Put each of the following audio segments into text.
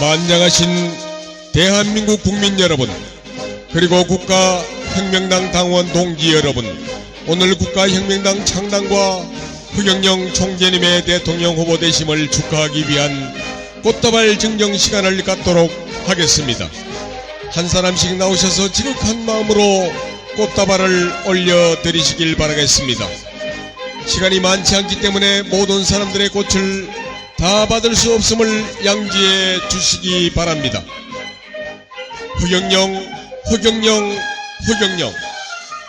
만장하신 대한민국 국민 여러분, 그리고 국가혁명당 당원 동지 여러분, 오늘 국가혁명당 창당과 허경영 총재님의 대통령 후보 되심을 축하하기 위한 꽃다발 증정 시간을 갖도록 하겠습니다. 한 사람씩 나오셔서 지극한 마음으로 꽃다발을 올려드리시길 바라겠습니다. 시간이 많지 않기 때문에 모든 사람들의 꽃을 다 받을 수 없음을 양지해 주시기 바랍니다. 허경영, 허경영, 허경영.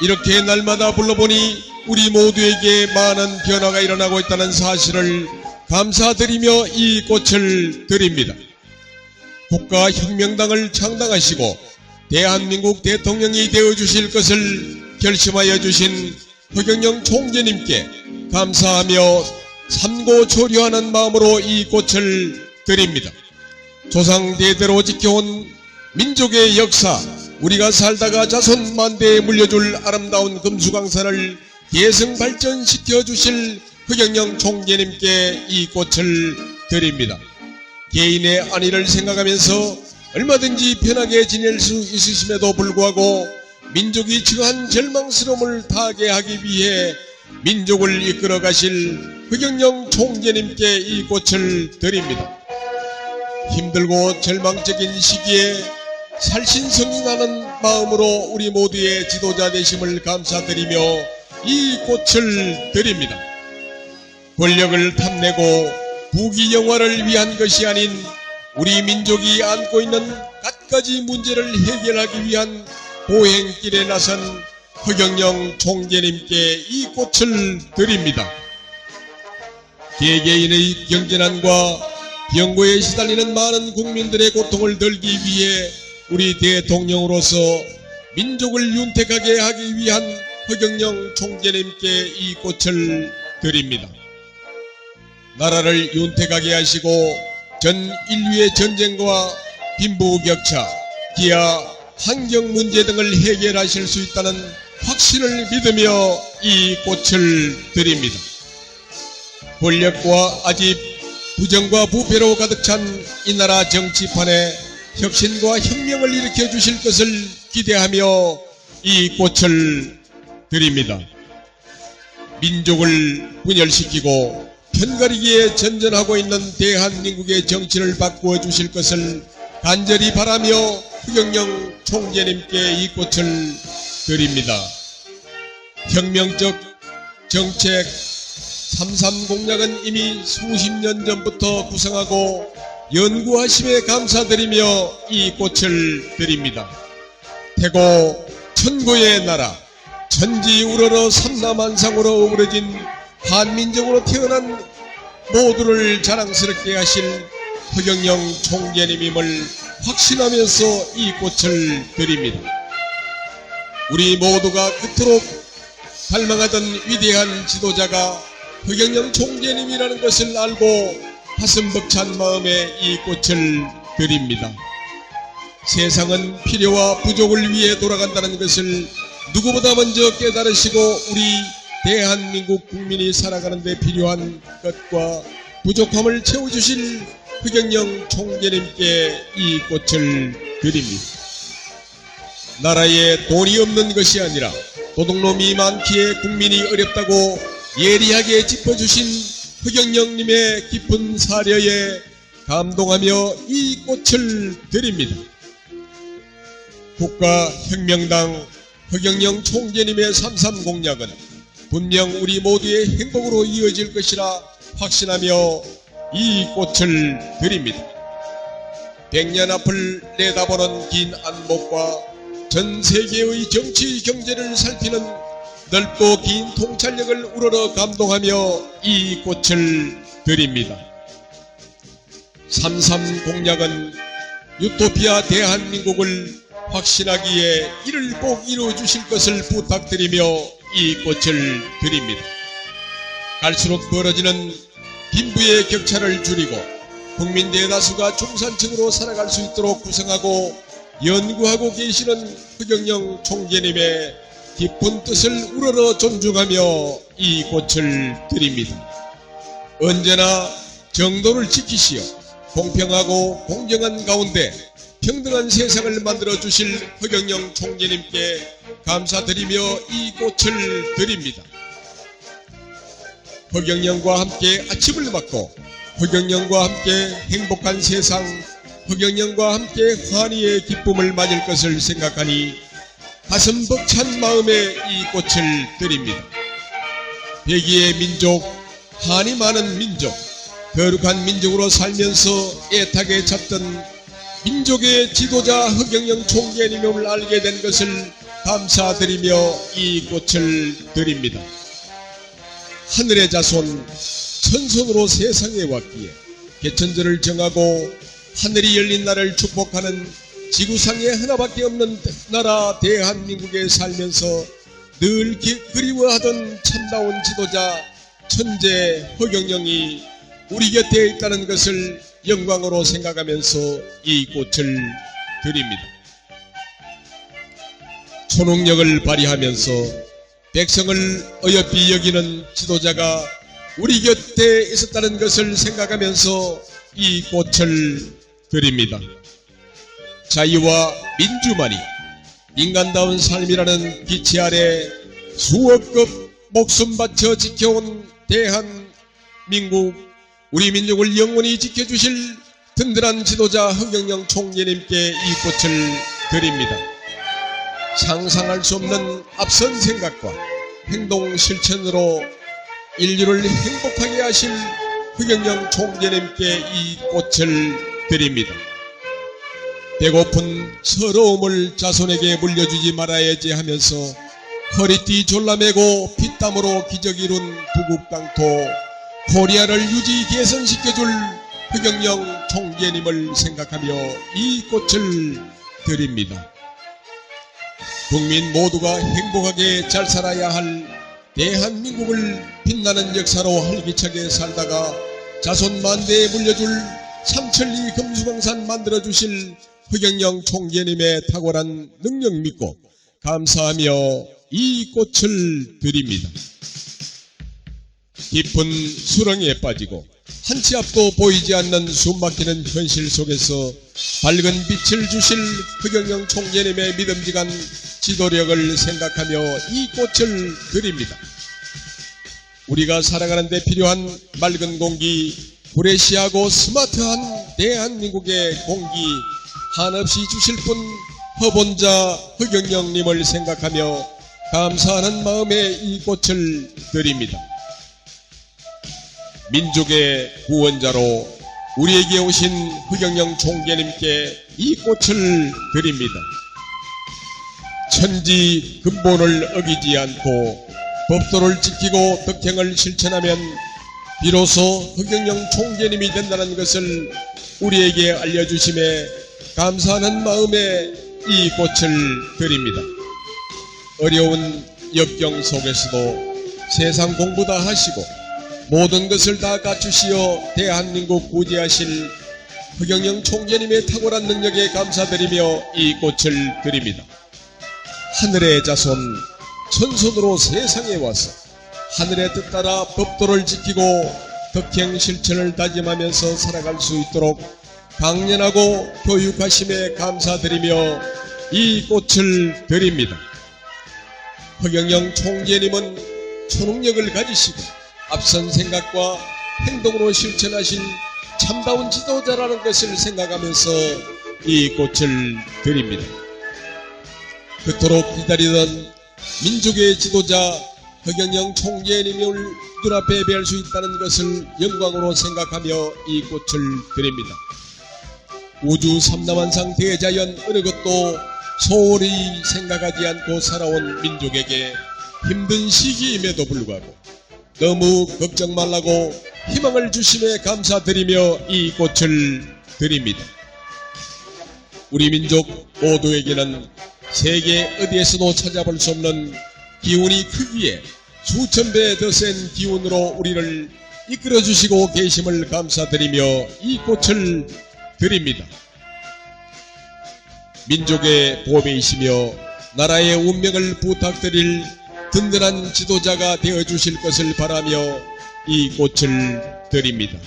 이렇게 날마다 불러보니 우리 모두에게 많은 변화가 일어나고 있다는 사실을 감사드리며 이 꽃을 드립니다. 국가혁명당을 창당하시고 대한민국 대통령이 되어 주실 것을 결심하여 주신 허경영 총재님께 감사하며 삼고초려하는 마음으로 이 꽃을 드립니다. 조상 대대로 지켜온 민족의 역사, 우리가 살다가 자손 만대에 물려줄 아름다운 금수강산을 계승 발전시켜 주실 허경영 총재님께 이 꽃을 드립니다. 개인의 안위를 생각하면서 얼마든지 편하게 지낼 수 있으심에도 불구하고 민족이 처한 절망스러움을 타게 하기 위해 민족을 이끌어 가실 허경영 총재님께 이 꽃을 드립니다. 힘들고 절망적인 시기에 살신성인하는 마음으로 우리 모두의 지도자 되심을 감사드리며 이 꽃을 드립니다. 권력을 탐내고 부귀 영화를 위한 것이 아닌 우리 민족이 안고 있는 갖가지 문제를 해결하기 위한 보행길에 나선 허경영 총재님께 이 꽃을 드립니다. 개개인의 경제난과 병고에 시달리는 많은 국민들의 고통을 덜기 위해 우리 대통령으로서 민족을 윤택하게 하기 위한 허경영 총재님께 이 꽃을 드립니다. 나라를 윤택하게 하시고 전 인류의 전쟁과 빈부격차, 기아, 환경 문제 등을 해결하실 수 있다는 확신을 믿으며 이 꽃을 드립니다. 권력과 아집, 부정과 부패로 가득 찬 이 나라 정치판에 혁신과 혁명을 일으켜 주실 것을 기대하며 이 꽃을 드립니다. 민족을 분열시키고 편가르기에 전전하고 있는 대한민국의 정치를 바꾸어 주실 것을 간절히 바라며 허경영 총재님께 이 꽃을 드립니다. 혁명적 정책 33 공약은 이미 수십 년 전부터 구성하고 연구하심에 감사드리며 이 꽃을 드립니다. 태고 천고의 나라 천지 우러러 삼남한상으로 어우러진 한민족으로 태어난 모두를 자랑스럽게 하실 허경영 총재님임을 확신하면서 이 꽃을 드립니다. 우리 모두가 그토록 갈망하던 위대한 지도자가 허경영 총재님이라는 것을 알고 가슴 벅찬 마음에 이 꽃을 드립니다. 세상은 필요와 부족을 위해 돌아간다는 것을 누구보다 먼저 깨달으시고 우리 대한민국 국민이 살아가는 데 필요한 것과 부족함을 채워주실 허경영 총재님께 이 꽃을 드립니다. 나라에 돈이 없는 것이 아니라 도둑놈이 많기에 국민이 어렵다고 예리하게 짚어주신 허경영님의 깊은 사려에 감동하며 이 꽃을 드립니다. 국가혁명당 허경영 총재님의 삼삼 공약은 분명 우리 모두의 행복으로 이어질 것이라 확신하며 이 꽃을 드립니다. 백년 앞을 내다보는 긴 안목과 전 세계의 정치 경제를 살피는 넓고 긴 통찰력을 우러러 감동하며 이 꽃을 드립니다. 삼삼 공약은 유토피아 대한민국을 확신하기에 이를 꼭 이루어 주실 것을 부탁드리며 이 꽃을 드립니다. 갈수록 벌어지는 빈부의 격차를 줄이고 국민 대다수가 중산층으로 살아갈 수 있도록 구성하고 연구하고 계시는 허경영 총재님의 깊은 뜻을 우러러 존중하며 이 꽃을 드립니다. 언제나 정도를 지키시어 공평하고 공정한 가운데 평등한 세상을 만들어 주실 허경영 총재님께 감사드리며 이 꽃을 드립니다. 허경영과 함께 아침을 맞고 허경영과 함께 행복한 세상 허경영과 함께 환희의 기쁨을 맞을 것을 생각하니 가슴 벅찬 마음에 이 꽃을 드립니다. 백의의 민족, 한이 많은 민족, 거룩한 민족으로 살면서 애타게 찾던 민족의 지도자 허경영 총재님을 알게 된 것을 감사드리며 이 꽃을 드립니다. 하늘의 자손, 천손으로 세상에 왔기에 개천절을 정하고 하늘이 열린 날을 축복하는 지구상에 하나밖에 없는 나라 대한민국에 살면서 늘 기- 그리워하던 참다운 지도자 천재 허경영이 우리 곁에 있다는 것을 영광으로 생각하면서 이 꽃을 드립니다. 초능력을 발휘하면서 백성을 어여삐 여기는 지도자가 우리 곁에 있었다는 것을 생각하면서 이 꽃을 드립니다. 자유와 민주만이 인간다운 삶이라는 기치 아래 수억급 목숨 바쳐 지켜온 대한민국 우리 민족을 영원히 지켜주실 든든한 지도자 허경영 총재님께 이 꽃을 드립니다. 상상할 수 없는 앞선 생각과 행동 실천으로 인류를 행복하게 하실 허경영 총재님께 이 꽃을 드립니다. 배고픈 서러움을 자손에게 물려주지 말아야지 하면서 허리띠 졸라매고 피땀으로 기적 이룬 부국강토 코리아를 유지 개선시켜줄 허경영 총재님을 생각하며 이 꽃을 드립니다. 국민 모두가 행복하게 잘 살아야 할 대한민국을 빛나는 역사로 활기차게 살다가 자손 만대에 물려줄 삼천리 금수강산 만들어주실 허경영 총재님의 탁월한 능력 믿고 감사하며 이 꽃을 드립니다. 깊은 수렁에 빠지고 한 치 앞도 보이지 않는 숨막히는 현실 속에서 밝은 빛을 주실 허경영 총재님의 믿음직한 지도력을 생각하며 이 꽃을 드립니다. 우리가 살아가는 데 필요한 맑은 공기, 후레시하고 스마트한 대한민국의 공기 한없이 주실 분 허본자 허경영님을 생각하며 감사하는 마음에 이 꽃을 드립니다. 민족의 구원자로 우리에게 오신 허경영 총재님께 이 꽃을 드립니다. 천지 근본을 어기지 않고 법도를 지키고 덕행을 실천하면 비로소 허경영 총재님이 된다는 것을 우리에게 알려주심에 감사하는 마음에 이 꽃을 드립니다. 어려운 역경 속에서도 세상 공부 다 하시고 모든 것을 다 갖추시어 대한민국 구제하실 허경영 총재님의 탁월한 능력에 감사드리며 이 꽃을 드립니다. 하늘의 자손 천손으로 세상에 와서 하늘의 뜻 따라 법도를 지키고 덕행 실천을 다짐하면서 살아갈 수 있도록 강연하고 교육하심에 감사드리며 이 꽃을 드립니다. 허경영 총재님은 초능력을 가지시고 앞선 생각과 행동으로 실천하신 참다운 지도자라는 것을 생각하면서 이 꽃을 드립니다. 그토록 기다리던 민족의 지도자 허경영 총재님을 눈앞에 뵐 수 있다는 것을 영광으로 생각하며 이 꽃을 드립니다. 우주 삼남한상 대자연 어느 것도 소홀히 생각하지 않고 살아온 민족에게 힘든 시기임에도 불구하고 너무 걱정 말라고 희망을 주심에 감사드리며 이 꽃을 드립니다. 우리 민족 모두에게는 세계 어디에서도 찾아볼 수 없는 기운이 크기에 수천 배 더 센 기운으로 우리를 이끌어 주시고 계심을 감사드리며 이 꽃을 드립니다. 민족의 보배이시며 나라의 운명을 부탁드릴 든든한 지도자가 되어 주실 것을 바라며 이 꽃을 드립니다.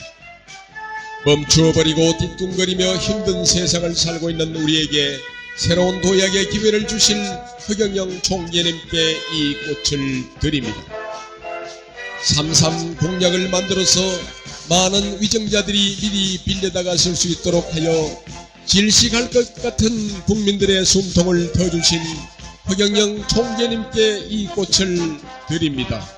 멈추어버리고 뒤뚱거리며 힘든 세상을 살고 있는 우리에게 새로운 도약의 기회를 주실 허경영 총재님께 이 꽃을 드립니다. 삼삼 공약을 만들어서 많은 위정자들이 미리 빌려다가 쓸 수 있도록 하여 질식할 것 같은 국민들의 숨통을 터주신 허경영 총재님께 이 꽃을 드립니다.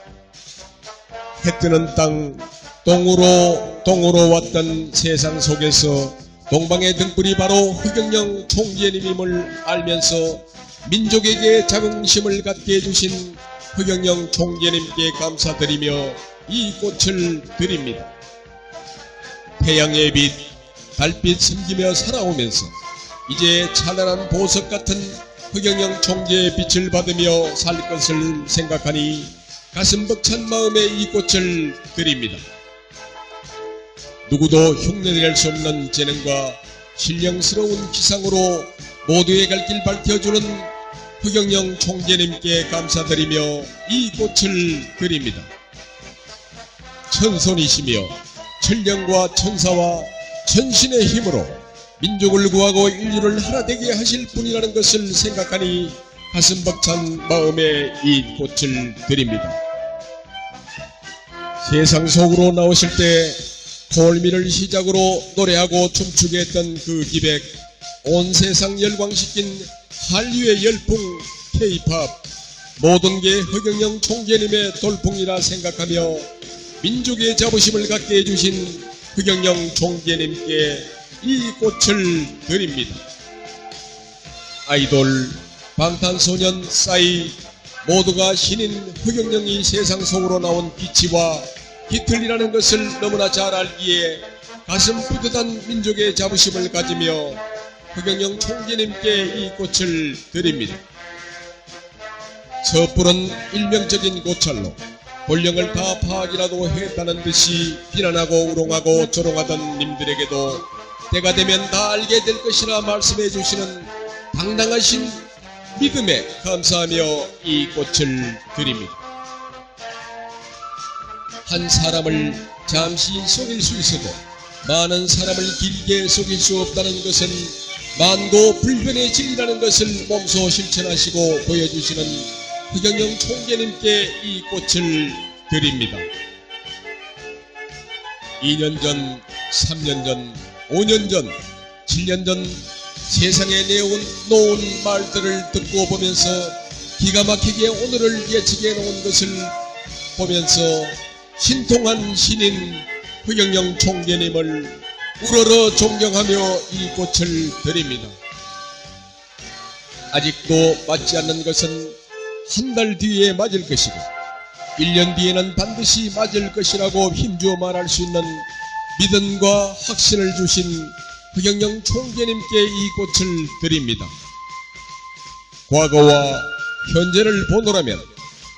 해 뜨는 땅, 동으로, 동으로 왔던 세상 속에서 동방의 등불이 바로 허경영 총재님임을 알면서 민족에게 자긍심을 갖게 해주신 허경영 총재님께 감사드리며 이 꽃을 드립니다. 태양의 빛, 달빛 숨기며 살아오면서 이제 찬란한 보석 같은 허경영 총재의 빛을 받으며 살 것을 생각하니 가슴 벅찬 마음에 이 꽃을 드립니다. 누구도 흉내낼 수 없는 재능과 신령스러운 기상으로 모두의 갈 길 밝혀주는 허경영 총재님께 감사드리며 이 꽃을 드립니다. 천손이시며 천령과 천사와 천신의 힘으로 민족을 구하고 인류를 하나 되게 하실 분이라는 것을 생각하니 가슴 벅찬 마음에 이 꽃을 드립니다. 세상 속으로 나오실 때 콜미를 시작으로 노래하고 춤추게 했던 그 기백 온 세상 열광시킨 한류의 열풍 K-팝 모든 게 허경영 총재님의 돌풍이라 생각하며 민족의 자부심을 갖게 해주신 허경영 총재님께 이 꽃을 드립니다. 아이돌, 방탄소년, 싸이 모두가 신인 허경영이 세상 속으로 나온 빛이와 깃틀이라는 것을 너무나 잘 알기에 가슴 뿌듯한 민족의 자부심을 가지며 허경영 총재님께 이 꽃을 드립니다. 섣부른 일명적인 고찰로 본령을 다 파악이라도 했다는 듯이 비난하고 우롱하고 조롱하던 님들에게도 때가 되면 다 알게 될 것이라 말씀해 주시는 당당하신 믿음에 감사하며 이 꽃을 드립니다. 한 사람을 잠시 속일 수 있어도 많은 사람을 길게 속일 수 없다는 것은 만고 불변의 진리라는 것을 몸소 실천하시고 보여주시는 허경영 총재님께 이 꽃을 드립니다. 2년 전, 3년 전, 5년 전, 7년 전 세상에 내온 놓은 말들을 듣고 보면서 기가 막히게 오늘을 예측해 놓은 것을 보면서 신통한 신인 허경영 총재님을 우러러 존경하며 이 꽃을 드립니다. 아직도 맞지 않는 것은 한 달 뒤에 맞을 것이고 1년 뒤에는 반드시 맞을 것이라고 힘주어 말할 수 있는 믿음과 확신을 주신 허경영 총재님께 이 꽃을 드립니다. 과거와 현재를 보노라면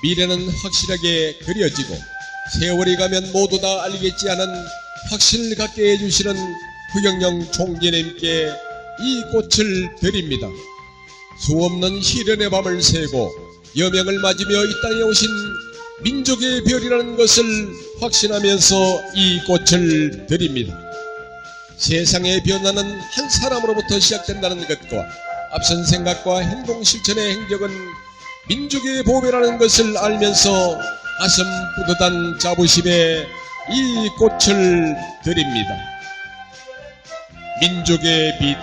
미래는 확실하게 그려지고 세월이 가면 모두 다 알겠지 않은 확신을 갖게 해주시는 허경영 총재님께 이 꽃을 드립니다. 수없는 시련의 밤을 새고 여명을 맞으며 이 땅에 오신 민족의 별이라는 것을 확신하면서 이 꽃을 드립니다. 세상의 변화는 한 사람으로부터 시작된다는 것과 앞선 생각과 행동 실천의 행적은 민족의 보배라는 것을 알면서 가슴 뿌듯한 자부심에 이 꽃을 드립니다. 민족의 빛,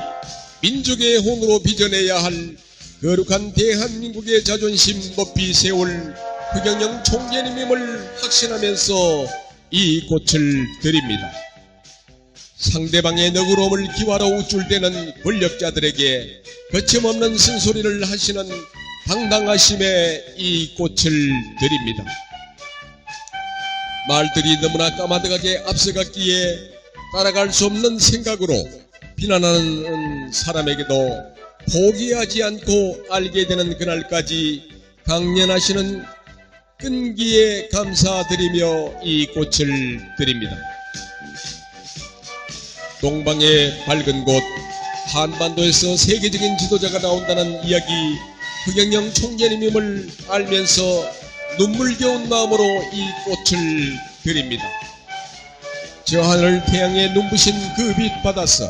민족의 혼으로 빚어내야 할 거룩한 대한민국의 자존심 높이 세울 허경영 총재님임을 확신하면서 이 꽃을 드립니다. 상대방의 너그러움을 기와로 우쭐대는 권력자들에게 거침없는 쓴소리를 하시는 당당하심에 이 꽃을 드립니다. 말들이 너무나 까마득하게 앞서갔기에 따라갈 수 없는 생각으로 비난하는 사람에게도 포기하지 않고 알게 되는 그날까지 강연하시는 끈기에 감사드리며 이 꽃을 드립니다. 동방의 밝은 곳 한반도에서 세계적인 지도자가 나온다는 이야기 허경영 총재님임을 알면서 눈물겨운 마음으로 이 꽃을 드립니다. 저 하늘 태양에 눈부신 그 빛 받아서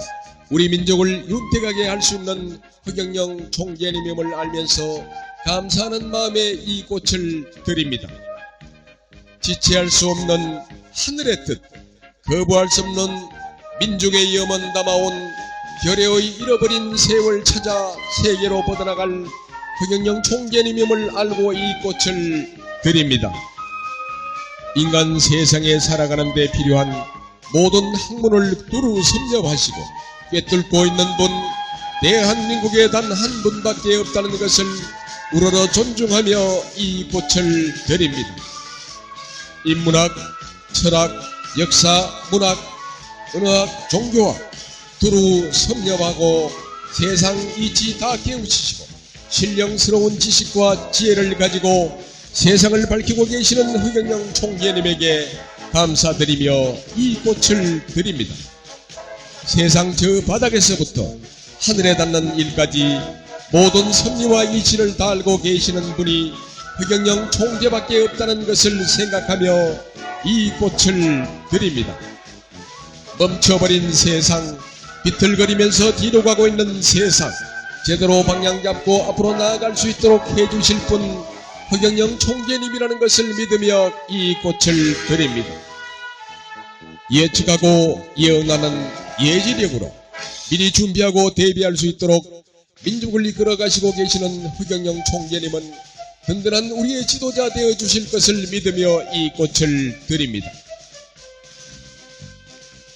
우리 민족을 윤택하게 할 수 있는 허경영 총재님임을 알면서 감사하는 마음에 이 꽃을 드립니다. 지체할 수 없는 하늘의 뜻, 거부할 수 없는 민족의 염원 담아온 결의의 잃어버린 세월 찾아 세계로 뻗어나갈 허경영 총재님임을 알고 이 꽃을 드립니다. 인간 세상에 살아가는 데 필요한 모든 학문을 두루 섭렵하시고 꿰뚫고 있는 분 대한민국에 단 한 분밖에 없다는 것을 우러러 존중하며 이 꽃을 드립니다. 인문학, 철학, 역사, 문학, 언어학, 종교학 두루 섭렵하고 세상 이치 다 깨우치시고 신령스러운 지식과 지혜를 가지고 세상을 밝히고 계시는 허경영 총재님에게 감사드리며 이 꽃을 드립니다. 세상 저 바닥에서부터 하늘에 닿는 일까지 모든 섭리와 이치를 다 알고 계시는 분이 허경영 총재밖에 없다는 것을 생각하며 이 꽃을 드립니다. 멈춰버린 세상, 비틀거리면서 뒤로 가고 있는 세상, 제대로 방향 잡고 앞으로 나아갈 수 있도록 해주실 분 허경영 총재님이라는 것을 믿으며 이 꽃을 드립니다. 예측하고 예언하는 예지력으로 미리 준비하고 대비할 수 있도록 민족을 이끌어 가시고 계시는 허경영 총재님은 든든한 우리의 지도자 되어 주실 것을 믿으며 이 꽃을 드립니다.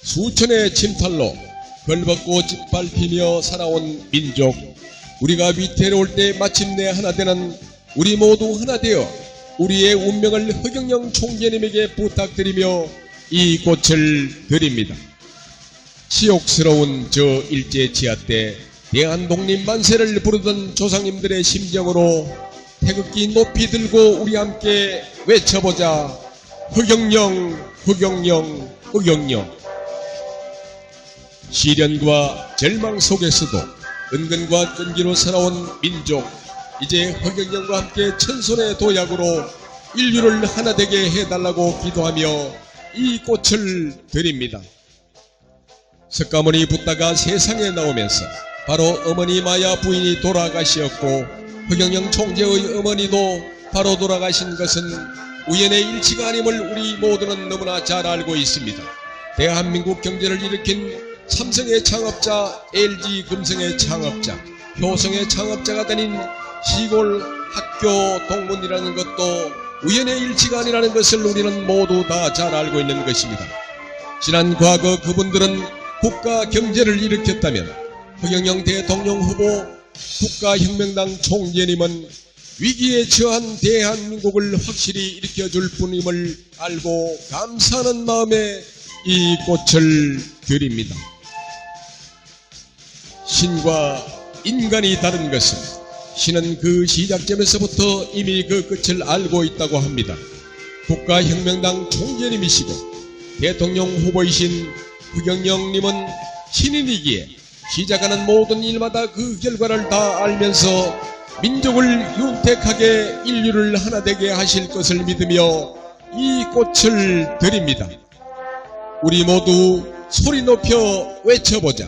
수천의 침탈로 벌벗고 짓밟히며 살아온 민족 우리가 위태로울 때 마침내 하나 되는 우리 모두 하나 되어 우리의 운명을 허경영 총재님에게 부탁드리며 이 꽃을 드립니다. 치욕스러운 저 일제 지하 때 대한 독립 만세를 부르던 조상님들의 심정으로 태극기 높이 들고 우리 함께 외쳐보자. 허경영, 허경영, 허경영. 시련과 절망 속에서도 은근과 끈기로 살아온 민족, 이제 허경영과 함께 천손의 도약으로 인류를 하나 되게 해달라고 기도하며 이 꽃을 드립니다. 석가모니 붓다가 세상에 나오면서 바로 어머니 마야 부인이 돌아가시었고 허경영 총재의 어머니도 바로 돌아가신 것은 우연의 일치가 아님을 우리 모두는 너무나 잘 알고 있습니다. 대한민국 경제를 일으킨 삼성의 창업자, LG 금성의 창업자, 효성의 창업자가 되는 시골 학교 동문이라는 것도 우연의 일치가 아니라는 것을 우리는 모두 다 잘 알고 있는 것입니다. 지난 과거 그분들은 국가 경제를 일으켰다면 허경영 대통령 후보 국가혁명당 총재님은 위기에 처한 대한민국을 확실히 일으켜줄 분임을 알고 감사하는 마음에 이 꽃을 드립니다. 신과 인간이 다른 것은 신은 그 시작점에서부터 이미 그 끝을 알고 있다고 합니다. 국가혁명당 총재님이시고 대통령 후보이신 후경영님은 신인이기에 시작하는 모든 일마다 그 결과를 다 알면서 민족을 윤택하게 인류를 하나 되게 하실 것을 믿으며 이 꽃을 드립니다. 우리 모두 소리 높여 외쳐보자.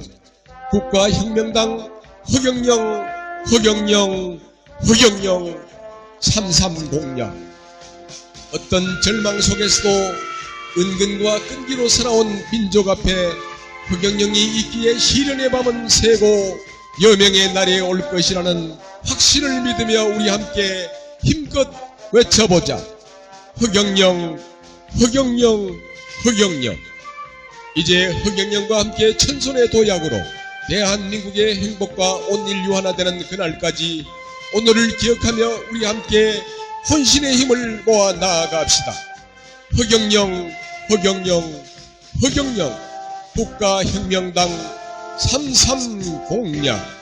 국가혁명당 허경영, 허경영, 허경영 삼삼공약. 어떤 절망 속에서도 은근과 끈기로 살아온 민족 앞에 허경영이 있기에 시련의 밤은 새고 여명의 날이 올 것이라는 확신을 믿으며 우리 함께 힘껏 외쳐보자. 허경영, 허경영, 허경영. 이제 허경영과 함께 천손의 도약으로 대한민국의 행복과 온 인류 하나 되는 그날까지 오늘을 기억하며 우리 함께 혼신의 힘을 모아 나아갑시다. 허경영, 허경영, 허경영 국가혁명당 33 공약